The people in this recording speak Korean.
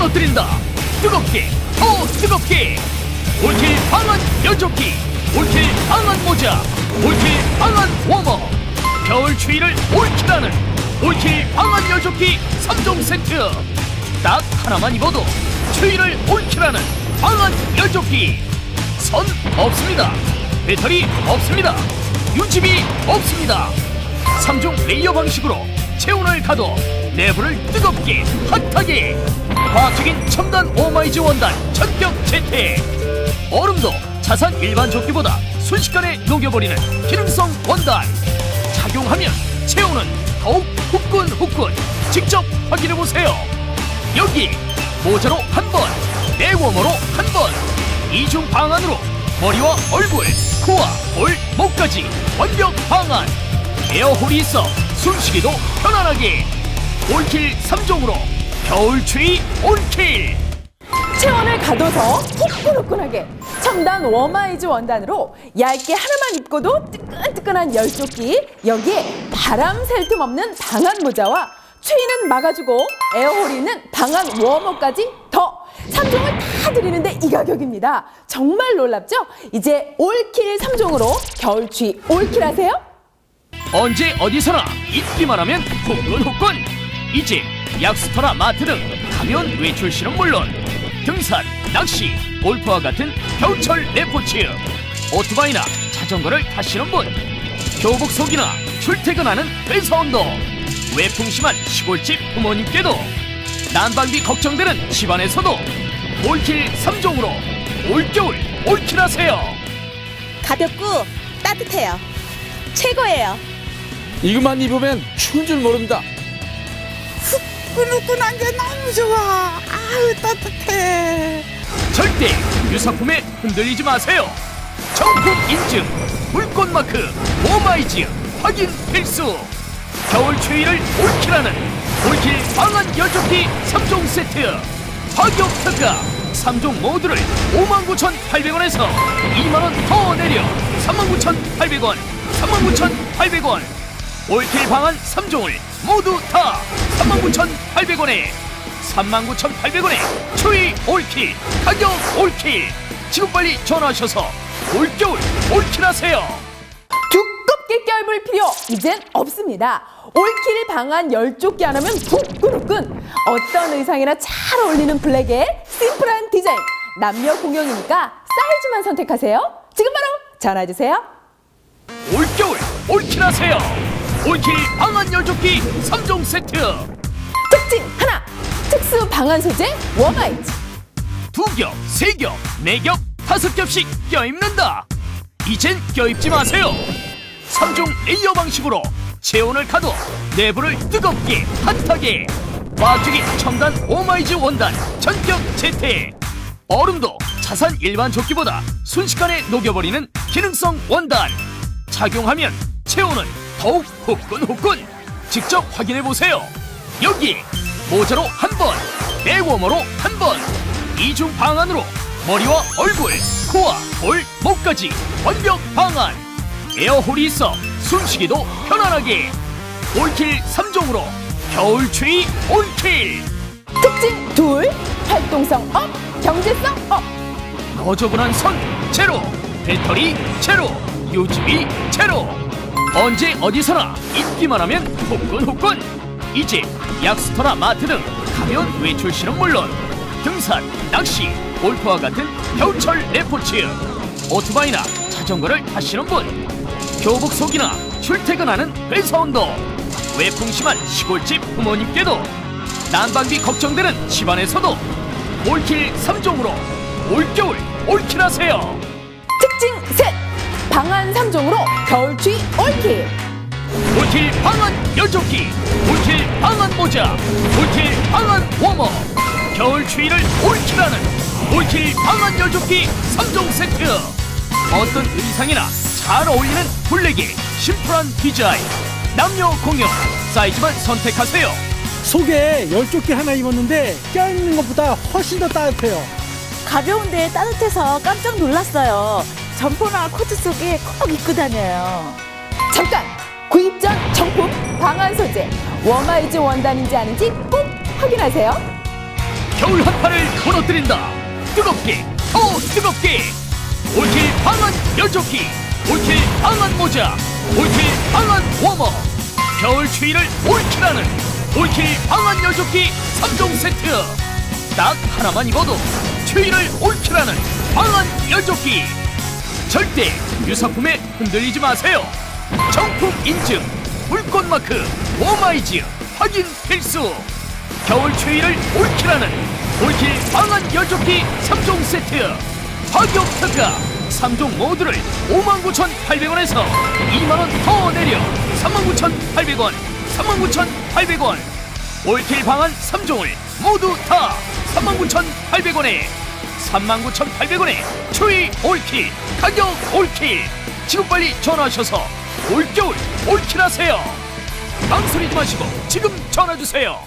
무너뜨린다. 뜨겁게. 더 뜨겁게. 올킬 방안 연조끼 올킬 방안 모자. 올킬 방안 워머. 겨울 추위를 올킬하는 올킬 방안 연조끼 3종 세트. 딱 하나만 입어도 추위를 올킬하는 방안 연조끼 선 없습니다. 배터리 없습니다. 유지비 없습니다. 3종 레이어 방식으로 체온을 가둬 내부를 뜨겁게 핫하게. 과학적인 첨단 오마이즈 원단 전격 재태. 얼음도 자산 일반 조끼보다 순식간에 녹여버리는 기능성 원단. 착용하면 체온은 더욱 후끈후끈. 직접 확인해보세요. 여기 모자로 한번 내워머로 한번 이중 방안으로 머리와 얼굴 코와 볼 목까지 완벽 방안. 에어홀이 있어 숨쉬기도 편안하게 올킬 3종으로 겨울 추위 올킬 체온을 가둬서 후끈후끈하게 첨단 워마이즈 원단으로 얇게 하나만 입고도 뜨끈뜨끈한 열조끼 여기에 바람 셀 틈 없는 방한 모자와 추위는 막아주고 에어홀이 있는 방한 워머까지 더 3종을 다 드리는데 이 가격입니다 정말 놀랍죠? 이제 올킬 3종으로 겨울 추위 올킬 하세요? 언제 어디서나 입기만 하면 후끈후끈 이제 약수터나 마트 등 가벼운 외출 시는 물론 등산, 낚시, 골프와 같은 겨울철 레포츠 오토바이나 자전거를 타시는 분 교복 속이나 출퇴근하는 회사원도 외풍심한 시골집 부모님께도 난방비 걱정되는 집안에서도 올킬 3종으로 올겨울 올킬하세요 가볍고 따뜻해요. 최고예요. 이것만 입으면 추운 줄 모릅니다. 후끈후끈한 게 너무 좋아. 아우 따뜻해. 절대 유사품에 흔들리지 마세요. 정품 인증 물꽃 마크 오마이즈 확인 필수. 겨울 추위를 올킬하는 올킬 방안 열조끼 3종 세트. 가격 특가 3종 모두를 59,800원에서 2만원 더 내려 39,800원 39,800원 올킬 방안 3종을 모두 다 39,800원에 39,800원에 추위 올킬 가격 올킬 지금 빨리 전화하셔서 올겨울 올킬하세요 두껍게 껴입을 필요 이젠 없습니다. 올킬 방안 열조끼 하나면 후끈후끈 어떤 의상이나 잘 어울리는 블랙의 심플한 디자인 남녀 공용이니까 사이즈만 선택하세요. 지금 바로 전화주세요. 올겨울 올킬하세요 올킬 방안 열조끼 3종 세트. 특징 하나. 특수 방안 소재 워마이즈 두 겹, 세 겹, 네 겹, 다섯 겹씩 껴입는다. 이젠 껴입지 마세요. 3종 레이어 방식으로 체온을 가둬 내부를 뜨겁게 핫하게 과학적인 첨단 오마이즈 원단 전격 재태. 얼음도 자산 일반 조끼보다 순식간에 녹여버리는 기능성 원단. 착용하면 체온은 더욱 후끈후끈 직접 확인해 보세요. 여기 모자로 한번 내워머로 한 번 이중 방안으로 머리와 얼굴, 코와 볼, 목까지 완벽 방안. 에어홀이 있어 숨쉬기도 편안하게. 올킬 3종으로 겨울 추위 올킬. 특징 둘 활동성 업 경제성 업. 너저분한 선 제로. 배터리 제로. 유지비 제로 언제 어디서나 입기만 하면 후끈후끈. 이제 약수터나 마트 등 가벼운 외출 시는 물론 등산, 낚시, 골프와 같은 겨울철 레포츠 오토바이나 자전거를 타시는 분 교복 속이나 출퇴근하는 회사원도 외풍심한 시골집 부모님께도 난방비 걱정되는 집안에서도 올킬 3종으로 올겨울 올킬하세요. 특징 셋 방안 3종으로 겨울추위 올킬 올킬 방안 열조끼 올킬 방안 모자 올킬 방안 워머 겨울 추위를 올킬하는 올킬 방안 열조끼 3종 세트 어떤 의상이나 잘 어울리는 블랙의 심플한 디자인 남녀 공용 사이즈만 선택하세요 속에 열조끼 하나 입었는데 껴있는 것보다 훨씬 더 따뜻해요. 가벼운데 따뜻해서 깜짝 놀랐어요. 점퍼나 코트 속에 꼭 입고 다녀요. 잠깐! 구입 전 정품 방안 소재. 워마이즈 원단인지 아닌지 꼭 확인하세요. 겨울 한파를 무너뜨린다. 뜨겁게 더 뜨겁게. 올킬 방안 열조끼 올킬 방안 모자 올킬 방안 워머. 겨울 추위를 올킬하는 올킬 방안 열조끼 3종 세트. 딱 하나만 입어도 추위를 올킬하는 방안 열조끼 절대 유사품에 흔들리지 마세요. 정품 인증 물건 마크 오마이즈 확인 필수. 겨울 추위를 올킬하는 올킬 방안 열조끼 3종 세트. 가격 특가 3종 모두를 59,800원에서 2만원 더 내려 39,800원 39,800원. 올킬 방안 3종을 모두 다 39,800원에 39,800원에 추위 올킬 가격 올킬. 지금 빨리 전화하셔서 올겨울 올킬하세요. 망설이지 마시고 지금 전화주세요